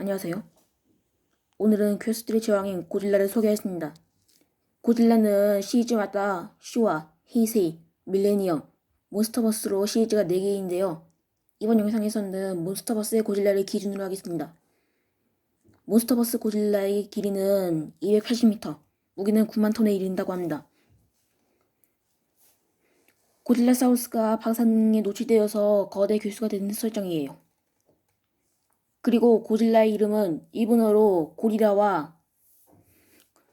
안녕하세요. 오늘은 퀘스트의 제왕인 고질라를 소개하겠습니다. 고질라는 시리즈마다 슈와, 히세이, 밀레니엄, 몬스터버스로 시리즈가 4개인데요. 이번 영상에서는 몬스터버스의 고질라를 기준으로 하겠습니다. 몬스터버스 고질라의 길이는 280m, 무게는 9만 톤에 이른다고 합니다. 고질라 사우루스가 방사능에 노출되어서 거대 괴수가 되는 설정이에요. 그리고 고질라의 이름은 일본어로 고리라와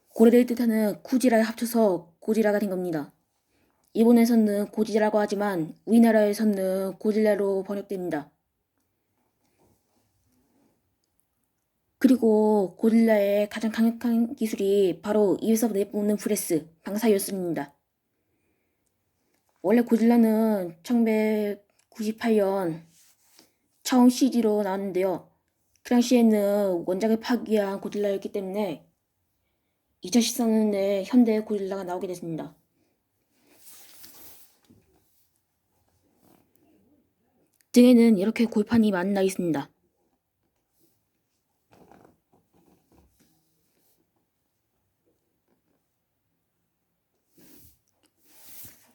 고래를 뜻하는 쿠지라를 합쳐서 고지라가 된 겁니다. 일본에서는 고지라고 하지만 우리나라에서는 고질라로 번역됩니다. 그리고 고릴라의 가장 강력한 기술이 바로 입에서 내뿜는 브레스, 방사효술입니다. 원래 고질라는 1998년 처음 CG로 나왔는데요. 그 당시에는 원작을 파기한 고질라였기 때문에 2014년에 현대 고질라가 나오게 됐습니다. 등에는 이렇게 골판이 만나 있습니다.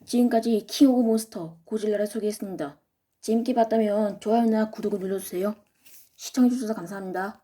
지금까지 킹 오브 몬스터 고질라를 소개했습니다. 재밌게 봤다면 좋아요나 구독을 눌러주세요. 시청해주셔서 감사합니다.